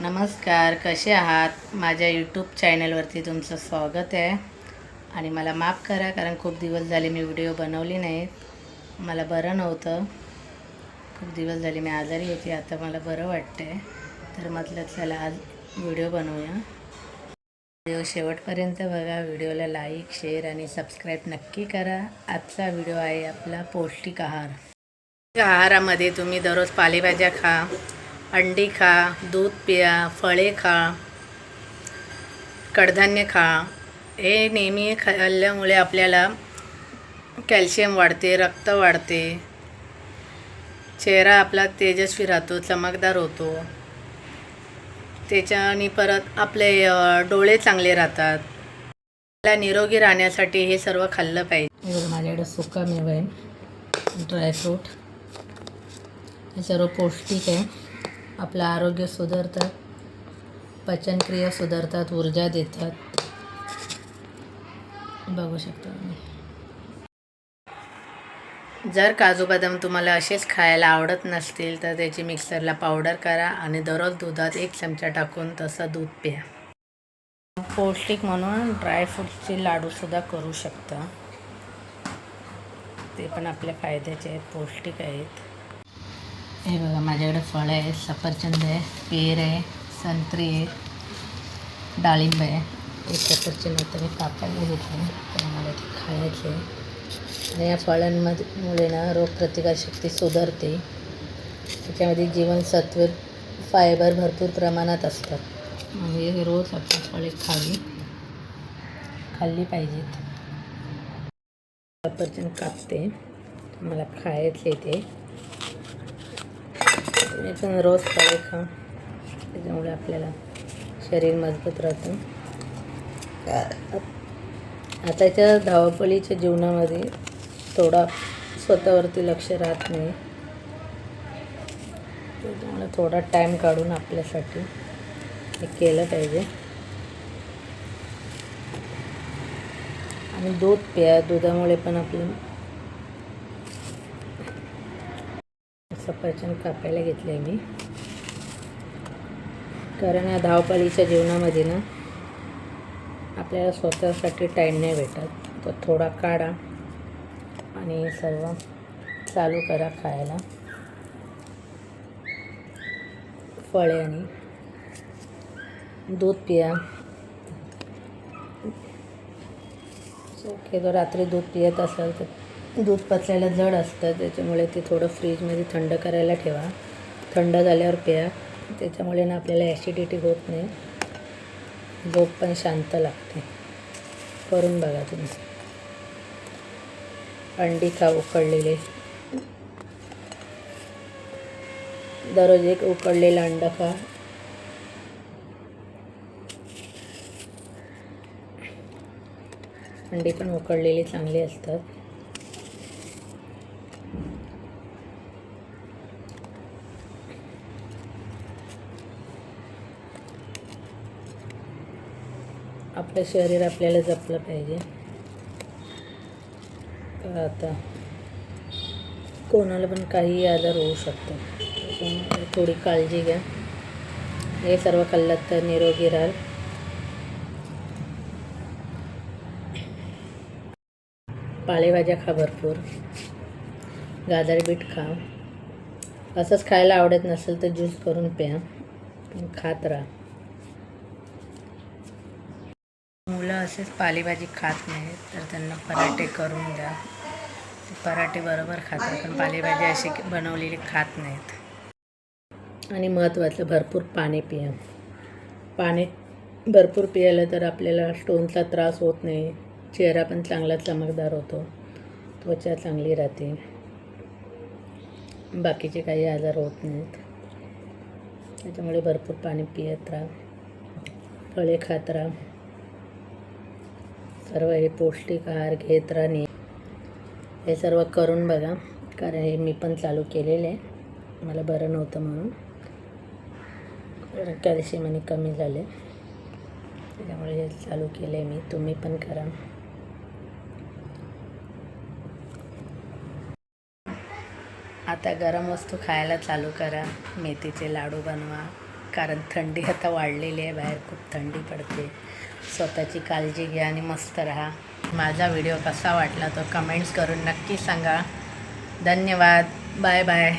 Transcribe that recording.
नमस्कार कसे आहात? माझ्या यूट्यूब चॅनलवरती तुमचं स्वागत आहे. आणि मला माफ करा कारण खूप दिवस झाले मी व्हिडिओ बनवली नाहीत मला बरं नव्हतं. खूप दिवस झाले मी आजारी होती आता मला बरं वाटतं आहे तर म्हटलं चला आज व्हिडिओ बनवूया. व्हिडिओ शेवटपर्यंत बघा. व्हिडिओला लाईक शेअर आणि सबस्क्राईब नक्की करा. आजचा व्हिडिओ आहे आपला पौष्टिक आहार. आहारामध्ये तुम्ही दररोज पालेभाज्या खा. अंडी खा दूध पिया फळे खा कडधान्य खा. हे नेहमी खाल्ल्यामुळे आपल्याला कॅल्शियम वाढते रक्त वाढते. चेहरा आपला तेजस्वी राहतो चमकदार होतो. त्याच्याने परत आपले डोळे चांगले राहतात. आपल्याला निरोगी राहण्यासाठी हे सर्व खाल्लं पाहिजे. हे माझ्याकडे सुका मेवा आहे ड्रायफ्रूट. हे सर्व पौष्टिक आहे. आपलं आरोग्य सुधारतात पचनक्रिया सुधारतात ऊर्जा देतात. बघू शकता तुम्ही जर काजू बदाम तुम्हाला असेच खायला आवडत नसतील तर त्याची मिक्सरला पावडर करा आणि दररोज दुधात एक चमचा टाकून तसं दूध प्या. पौष्टिक म्हणून ड्रायफ्रूटचे लाडूसुद्धा करू शकता. ते पण आपल्या फायद्याचे आहेत पौष्टिक आहेत. हे बघा माझ्याकडे फळं आहे सफरचंद आहे पेर आहे संत्री आहे डाळिंब आहे. एक सफरचंद आता मी कापायला घेतलं तर मला ते खायचं आहे. आणि या फळांमध्ये मुळे ना रोगप्रतिकारशक्ती सुधारते. त्याच्यामध्ये जीवनसत्व फायबर भरपूर प्रमाणात असतात. म्हणजे हे रोज आपण फळे खावी खाल्ली पाहिजेत. सफरचंद कापते. मला खायचे ते. तुम्ही पण रोज काय खा त्याच्यामुळे आपल्याला शरीर मजबूत राहतं. आताच्या धावपळीच्या जीवनामध्ये थोडा स्वतःवरती लक्ष राहत नाही. त्याच्यामुळे थोडा टाईम काढून आपल्यासाठी हे केलं पाहिजे. आणि दूध प्या दुधामुळे पण आपलं सफरचंद कापायला घेतले आहे मी. कारण या धावपालीच्या जीवनामध्ये ना आपल्याला स्वतःसाठी टाईम नाही भेटत. तो थोडा काढा आणि सर्व चालू करा खायला. फळे आणि दूध पिया. ओके जर रात्री दूध पियत असेल तर दूध पचायला जड असतं त्याच्यामुळे ते थोडं फ्रीजमध्ये थंड करायला ठेवा. थंड झाल्यावर प्या. त्याच्यामुळे ना आपल्याला ॲसिडिटी होत नाही. झोप पण शांत लागते. करून बघा तुम्ही. अंडी खा उकडलेले. दररोज एक उकडलेला अंडा खा. अंडी पण उकडलेली चांगली असतात. आपलं शरीर आपल्याला जपलं पाहिजे. तर आता कोणाला पण काही आजार होऊ शकतो. थोडी काळजी घ्या. हे सर्व खाल्लं तर निरोगी राहाल. पालेभाज्या खा भरपूर. गाजर बीट खा. असंच खायला आवडत नसेल तर ज्यूस करून प्या. खात राहा. मुलं असेच पालेभाजी खात नाहीत तर त्यांना पराठे करून द्या. पराठे बरोबर खातात पण पालेभाजी अशी बनवलेली खात नाहीत. आणि महत्त्वाचं भरपूर पाणी पिया. पाणी भरपूर पियालं तर आपल्याला स्टोनचा त्रास होत नाही. चेहरा पण चांगला चमकदार होतो. त्वचा चांगली राहते. बाकीचे काही आजार होत नाहीत. त्याच्यामुळे भरपूर पाणी पियत राहा. फळे खात राहा. सर्व हे पौष्टिक आहार घेत राहणे. हे सर्व करून बघा कारण हे मी पण चालू केलेले आहे. मला बरं नव्हतं म्हणून. कॅल्शियम आणि कमी झाले. त्याच्यामुळे हे चालू केलं आहे मी. तुम्ही पण करा. आता गरम वस्तू खायला चालू करा. मेथीचे लाडू बनवा. कारण थंडी आता वाढलेली आहे बाहेर खूप थंडी पडते. स्वतःची काळजी घ्या आणि मस्त राहा. माझा व्हिडिओ कसा वाटला तो कमेंट्स करून नक्की सांगा. धन्यवाद. Bye bye.